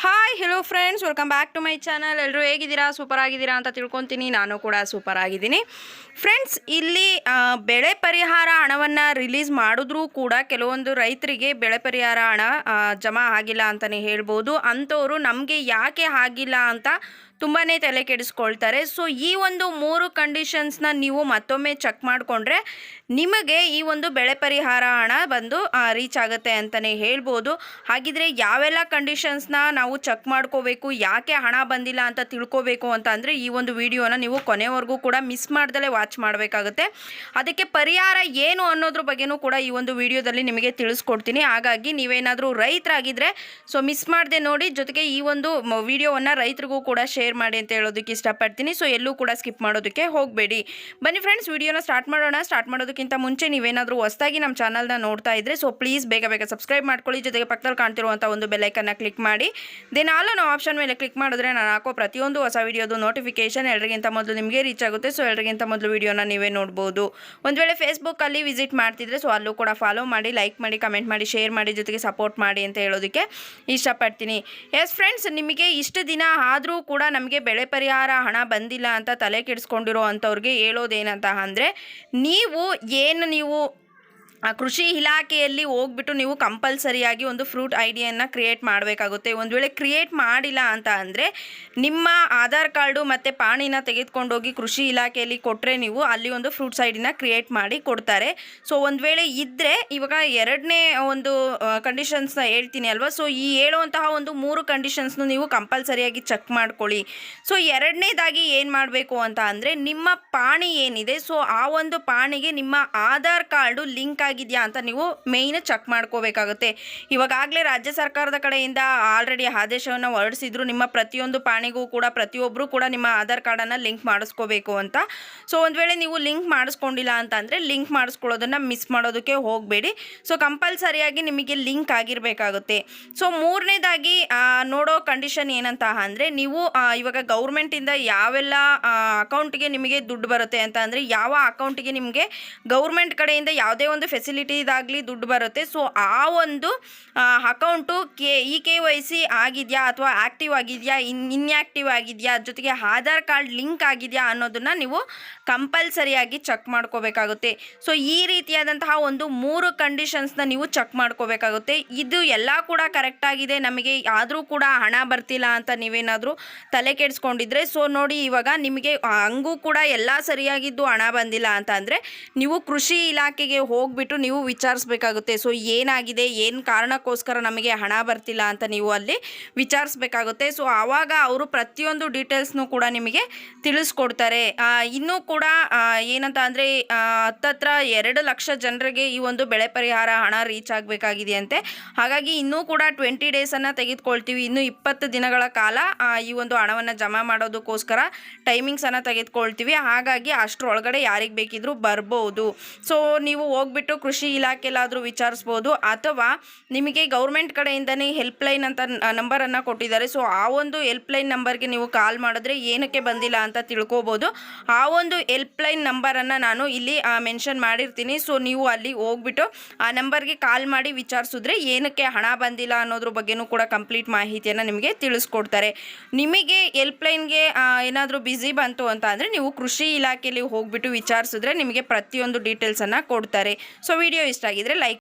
Hi hello friends welcome back to my channel ಎಲ್ಲರೂ ಹೇಗಿದ್ದೀರಾ? Super ಆಗಿದ್ದೀರಾ ಅಂತ ತಿಳ್ಕೊತೀನಿ. ನಾನು ಕೂಡ ಸೂಪರ್ ಆಗಿದ್ದೀನಿ. ಫ್ರೆಂಡ್ಸ್ ಇಲ್ಲಿ ಬೆಳೆ ಪರಿಹಾರ ಹಣವನ್ನು ರಿಲೀಸ್ ಮಾಡಿದ್ರೂ ಕೂಡ ಕೆಲವೊಂದು ರೈತರಿಗೆ ಬೆಳೆ ಪರಿಹಾರ ಹಣ ಜಮಾ ಆಗಿಲ್ಲ ಅಂತಲೇ ಹೇಳ್ಬೋದು. ಅಂಥವರು ನಮಗೆ ಯಾಕೆ ಆಗಿಲ್ಲ ಅಂತ ತುಂಬಾ ತಲೆ ಕೆಡಿಸ್ಕೊಳ್ತಾರೆ. ಸೊ ಈ ಒಂದು ಮೂರು ಕಂಡೀಷನ್ಸ್ನ ನೀವು ಮತ್ತೊಮ್ಮೆ ಚೆಕ್ ಮಾಡಿಕೊಂಡ್ರೆ ನಿಮಗೆ ಈ ಒಂದು ಬೆಳೆ ಪರಿಹಾರ ಹಣ ಬಂದು ರೀಚ್ ಆಗುತ್ತೆ ಅಂತಲೇ ಹೇಳ್ಬೋದು. ಹಾಗಿದ್ರೆ ಯಾವೆಲ್ಲ ಕಂಡೀಷನ್ಸ್ನ ನಾವು ಚೆಕ್ ಮಾಡ್ಕೋಬೇಕು, ಯಾಕೆ ಹಣ ಬಂದಿಲ್ಲ ಅಂತ ತಿಳ್ಕೋಬೇಕು ಅಂತ ಅಂದರೆ ಈ ಒಂದು ವಿಡಿಯೋನ ನೀವು ಕೊನೆವರೆಗೂ ಕೂಡ ಮಿಸ್ ಮಾಡ್ದಲೇ ವಾಚ್ ಮಾಡಬೇಕಾಗುತ್ತೆ. ಅದಕ್ಕೆ ಪರಿಹಾರ ಏನು ಅನ್ನೋದ್ರ ಬಗ್ಗೆನೂ ಕೂಡ ಈ ಒಂದು ವಿಡಿಯೋದಲ್ಲಿ ನಿಮಗೆ ತಿಳಿಸ್ಕೊಡ್ತೀನಿ. ಹಾಗಾಗಿ ನೀವೇನಾದರೂ ರೈತರಾಗಿದ್ದರೆ ಸೊ ಮಿಸ್ ಮಾಡದೆ ನೋಡಿ. ಜೊತೆಗೆ ಈ ಒಂದು ವಿಡಿಯೋವನ್ನು ರೈತರಿಗೂ ಕೂಡ ಶೇರ್ ಮಾಡಿ ಅಂತ ಹೇಳೋದಕ್ಕೆ ಇಷ್ಟಪಡ್ತೀನಿ. ಸೊ ಎಲ್ಲೂ ಕೂಡ ಸ್ಕಿಪ್ ಮಾಡೋದಕ್ಕೆ ಹೋಗಬೇಡಿ. ಬನ್ನಿ ಫ್ರೆಂಡ್ಸ್ ವಿಡಿಯೋನ ಸ್ಟಾರ್ಟ್ ಮಾಡೋಣ. ಸ್ಟಾರ್ಟ್ ಮಾಡೋದಕ್ಕಿಂತ ಮುಂಚೆ ನೀವೇನಾದರೂ ಹೊಸದಾಗಿ ನಮ್ಮ ಚಾನಲ್ನ ನೋಡ್ತಾ ಇದ್ದರೆ ಸೊ ಪ್ಲೀಸ್ ಬೇಗ ಬೇಗ ಸಬ್ಸ್ಕ್ರೈಬ್ ಮಾಡ್ಕೊಳ್ಳಿ. ಜೊತೆಗೆ ಪಕ್ಕದಲ್ಲಿ ಕಾಣ್ತಿರುವಂಥ ಒಂದು ಬೆಲ್ಲೈಕನ್ನ ಕ್ಲಿಕ್ ಮಾಡಿ. ದೆನ್ ಆಲ್ ಆಪ್ಷನ್ ಮೇಲೆ ಕ್ಲಿಕ್ ಮಾಡಿದ್ರೆ ನಾನು ಹಾಕೋ ಪ್ರತಿಯೊಂದು ಹೊಸ ವಿಡಿಯೋದು ನೋಟಿಫಿಕೇಶನ್ ಎಲ್ಲರಿಗಿಂತ ಮೊದಲು ನಿಮಗೆ ರೀಚ್ ಆಗುತ್ತೆ. ಸೊ ಎಲ್ಲರಿಗಿಂತ ಮೊದಲು ವಿಡಿಯೋನ ನೀವೇ ನೋಡ್ಬೋದು. ಒಂದು ವೇಳೆ ಫೇಸ್ಬುಕ್ಕಲ್ಲಿ ವಿಸಿಟ್ ಮಾಡ್ತಿದ್ರೆ ಸೊ ಅಲ್ಲೂ ಕೂಡ ಫಾಲೋ ಮಾಡಿ ಲೈಕ್ ಮಾಡಿ ಕಮೆಂಟ್ ಮಾಡಿ ಶೇರ್ ಮಾಡಿ, ಜೊತೆಗೆ ಸಪೋರ್ಟ್ ಮಾಡಿ ಅಂತ ಹೇಳೋದಕ್ಕೆ ಇಷ್ಟಪಡ್ತೀನಿ. ಎಸ್ ಫ್ರೆಂಡ್ಸ್ ನಿಮಗೆ ಇಷ್ಟು ದಿನ ಆದರೂ ಕೂಡ ನಮಗೆ ಬೆಳೆ ಪರಿಹಾರ ಹಣ ಬಂದಿಲ್ಲ ಅಂತ ತಲೆ ಕೆಡಿಸ್ಕೊಂಡಿರೋ ಅಂಥವ್ರಿಗೆ ಹೇಳೋದೇನಂತ ಅಂದರೆ ನೀವು ಏನು ನೀವು ಆ ಕೃಷಿ ಇಲಾಖೆಯಲ್ಲಿ ಹೋಗ್ಬಿಟ್ಟು ನೀವು ಕಂಪಲ್ಸರಿಯಾಗಿ ಒಂದು ಫ್ರೂಟ್ ಐ ಡಿಯನ್ನು ಕ್ರಿಯೇಟ್ ಮಾಡಬೇಕಾಗುತ್ತೆ. ಒಂದು ವೇಳೆ ಕ್ರಿಯೇಟ್ ಮಾಡಿಲ್ಲ ಅಂತ ಅಂದರೆ ನಿಮ್ಮ ಆಧಾರ್ ಕಾರ್ಡು ಮತ್ತು ಪಾಣಿನ ತೆಗೆದುಕೊಂಡೋಗಿ ಕೃಷಿ ಇಲಾಖೆಯಲ್ಲಿ ಕೊಟ್ಟರೆ ನೀವು ಅಲ್ಲಿ ಒಂದು ಫ್ರೂಟ್ಸ್ ಐ ಡಿನ ಕ್ರಿಯೇಟ್ ಮಾಡಿ ಕೊಡ್ತಾರೆ. ಸೊ, ಒಂದು ವೇಳೆ ಇದ್ದರೆ ಇವಾಗ ಎರಡನೇ ಒಂದು ಕಂಡೀಷನ್ಸ್ನ ಹೇಳ್ತೀನಿ ಅಲ್ವಾ? ಸೊ, ಈ ಹೇಳುವಂತಹ ಒಂದು ಮೂರು ಕಂಡೀಷನ್ಸ್ನು ನೀವು ಕಂಪಲ್ಸರಿಯಾಗಿ ಚೆಕ್ ಮಾಡ್ಕೊಳ್ಳಿ. ಸೊ, ಎರಡನೇದಾಗಿ ಏನು ಮಾಡಬೇಕು ಅಂತ ಅಂದರೆ ನಿಮ್ಮ ಪಾಣಿ ಏನಿದೆ? ಸೊ, ಆ ಒಂದು ಪಾಣಿಗೆ ನಿಮ್ಮ ಆಧಾರ್ ಕಾರ್ಡು ಲಿಂಕ್ ಆಗಿದೆಯಾ ಅಂತ ನೀವು ಮೇಯ್ನ್ ಚೆಕ್ ಮಾಡ್ಕೋಬೇಕಾಗುತ್ತೆ. ಇವಾಗಲೇ ರಾಜ್ಯ ಸರ್ಕಾರದ ಕಡೆಯಿಂದ ಆಲ್ರೆಡಿ ಆದೇಶವನ್ನು ಹೊರಡಿಸಿದ್ರು. ನಿಮ್ಮ ಪ್ರತಿಯೊಂದು ಪಾಣಿಗೂ ಕೂಡ ಪ್ರತಿಯೊಬ್ಬರು ಕೂಡ ನಿಮ್ಮ ಆಧಾರ್ ಕಾರ್ಡನ್ನು ಲಿಂಕ್ ಮಾಡಿಸ್ಕೋಬೇಕು ಅಂತ. ಸೊ ಒಂದು ವೇಳೆ ನೀವು ಲಿಂಕ್ ಮಾಡಿಸ್ಕೊಂಡಿಲ್ಲ ಅಂತ ಅಂದರೆ ಲಿಂಕ್ ಮಾಡಿಸ್ಕೊಳ್ಳೋದನ್ನು ಮಿಸ್ ಮಾಡೋದಕ್ಕೆ ಹೋಗಬೇಡಿ. ಸೊ ಕಂಪಲ್ಸರಿಯಾಗಿ ನಿಮಗೆ ಲಿಂಕ್ ಆಗಿರಬೇಕಾಗುತ್ತೆ. ಸೊ ಮೂರನೇದಾಗಿ ನೋಡೋ ಕಂಡೀಷನ್ ಏನಂತ ಅಂದರೆ ನೀವು ಇವಾಗ ಗೌರ್ಮೆಂಟಿಂದ ಯಾವೆಲ್ಲ ಅಕೌಂಟ್ಗೆ ನಿಮಗೆ ದುಡ್ಡು ಬರುತ್ತೆ ಅಂತ ಅಂದರೆ ಯಾವ ಅಕೌಂಟಿಗೆ ನಿಮಗೆ ಗೌರ್ಮೆಂಟ್ ಕಡೆಯಿಂದ ಯಾವುದೇ ಒಂದು ಫೆಸಿಲಿಟಿದಾಗಲಿ ದುಡ್ಡು ಬರುತ್ತೆ. ಸೊ ಆ ಒಂದು account K E K Y C ಆಗಿದೆಯಾ ಅಥವಾ ಆ್ಯಕ್ಟಿವ್ ಆಗಿದೆಯಾ, ಇನ್ ಇನ್ಯಾಕ್ಟಿವ್ ಆಗಿದೆಯಾ, ಜೊತೆಗೆ ಆಧಾರ್ ಕಾರ್ಡ್ ಲಿಂಕ್ ಆಗಿದೆಯಾ ಅನ್ನೋದನ್ನು ನೀವು ಕಂಪಲ್ಸರಿಯಾಗಿ ಚೆಕ್ ಮಾಡ್ಕೋಬೇಕಾಗುತ್ತೆ. ಸೊ ಈ ರೀತಿಯಾದಂತಹ ಒಂದು ಮೂರು ಕಂಡೀಷನ್ಸ್ನ ನೀವು ಚೆಕ್ ಮಾಡ್ಕೋಬೇಕಾಗುತ್ತೆ. ಇದು ಎಲ್ಲ ಕೂಡ ಕರೆಕ್ಟ್ ಆಗಿದೆ. ನಮಗೆ ಆದರೂ ಕೂಡ ಹಣ ಬರ್ತಿಲ್ಲ ಅಂತ ನೀವೇನಾದರೂ ತಲೆ ಕೆಡಿಸ್ಕೊಂಡಿದ್ರೆ ಸೊ ನೋಡಿ ಇವಾಗ ನಿಮಗೆ ಹಂಗೂ ಕೂಡ ಎಲ್ಲ ಸರಿಯಾಗಿದ್ದು ಹಣ ಬಂದಿಲ್ಲ ಅಂತ ಅಂದರೆ, ನೀವು ಕೃಷಿ ಇಲಾಖೆಗೆ ಹೋಗ್ಬಿಟ್ಟು ನೀವು ವಿಚಾರಿಸ್ಬೇಕಾಗುತ್ತೆ. ಸೊ, ಏನಾಗಿದೆ, ಏನು ಕಾರಣಕ್ಕೋಸ್ಕರ ನಮಗೆ ಹಣ ಬರ್ತಿಲ್ಲ ಅಂತ ನೀವು ಅಲ್ಲಿ ವಿಚಾರಿಸ್ಬೇಕಾಗುತ್ತೆ. ಸೊ, ಆವಾಗ ಅವರು ಪ್ರತಿಯೊಂದು ಡೀಟೇಲ್ಸ್ನೂ ಕೂಡ ನಿಮಗೆ ತಿಳಿಸ್ಕೊಡ್ತಾರೆ. ಇನ್ನೂ ಕೂಡ ಏನಂತ ಅಂದರೆ ಹತ್ತತ್ರ ಎರಡು ಲಕ್ಷ ಜನರಿಗೆ ಈ ಒಂದು ಬೆಳೆ ಪರಿಹಾರ ಹಣ ರೀಚ್ ಆಗಬೇಕಾಗಿದೆ ಅಂತೆ ಹಾಗಾಗಿ ಇನ್ನೂ ಕೂಡ ಟ್ವೆಂಟಿ ಡೇಸನ್ನು ತೆಗೆದುಕೊಳ್ತೀವಿ. ಇನ್ನೂ ಇಪ್ಪತ್ತು ದಿನಗಳ ಕಾಲ ಈ ಒಂದು ಹಣವನ್ನು ಜಮಾ ಮಾಡೋದಕ್ಕೋಸ್ಕರ ಟೈಮಿಂಗ್ಸನ್ನು ತೆಗೆದುಕೊಳ್ತೀವಿ. ಹಾಗಾಗಿ ಅಷ್ಟರೊಳಗಡೆ ಯಾರಿಗೆ ಬೇಕಿದ್ರೂ ಬರ್ಬೋದು. ಸೊ, ನೀವು ಹೋಗ್ಬಿಟ್ಟು ಕೃಷಿ ಇಲಾಖೆಲಾದರೂ ವಿಚಾರಿಸ್ಬೋದು ಅಥವಾ ನಿಮಗೆ ಗೌರ್ಮೆಂಟ್ ಕಡೆಯಿಂದನೇ ಹೆಲ್ಪ್ಲೈನ್ ಅಂತ ನಂಬರನ್ನು ಕೊಟ್ಟಿದ್ದಾರೆ. ಸೊ, ಆ ಒಂದು ಹೆಲ್ಪ್ಲೈನ್ ನಂಬರ್ಗೆ ನೀವು ಕಾಲ್ ಮಾಡಿದ್ರೆ ಏನಕ್ಕೆ ಬಂದಿಲ್ಲ ಅಂತ ತಿಳ್ಕೊಬೋದು. ಆ ಒಂದು ಹೆಲ್ಪ್ಲೈನ್ ನಂಬರನ್ನು ನಾನು ಇಲ್ಲಿ ಮೆನ್ಷನ್ ಮಾಡಿರ್ತೀನಿ. ಸೊ, ನೀವು ಅಲ್ಲಿ ಹೋಗ್ಬಿಟ್ಟು ಆ ನಂಬರ್ಗೆ ಕಾಲ್ ಮಾಡಿ ವಿಚಾರಿಸಿದ್ರೆ ಏನಕ್ಕೆ ಹಣ ಬಂದಿಲ್ಲ ಅನ್ನೋದ್ರ ಬಗ್ಗೆನೂ ಕೂಡ ಕಂಪ್ಲೀಟ್ ಮಾಹಿತಿಯನ್ನು ನಿಮಗೆ ತಿಳಿಸ್ಕೊಡ್ತಾರೆ. ನಿಮಗೆ ಹೆಲ್ಪ್ಲೈನ್ಗೆ ಏನಾದರೂ ಬ್ಯುಸಿ ಬಂತು ಅಂತ ಅಂದರೆ ನೀವು ಕೃಷಿ ಇಲಾಖೆಯಲ್ಲಿ ಹೋಗ್ಬಿಟ್ಟು ವಿಚಾರಿಸಿದ್ರೆ ನಿಮಗೆ ಪ್ರತಿಯೊಂದು ಡೀಟೇಲ್ಸನ್ನು ಕೊಡ್ತಾರೆ. ಸೊ ವಿಡಿಯೋ ಇಷ್ಟ ಆಗಿದ್ರೆ ಲೈಕ್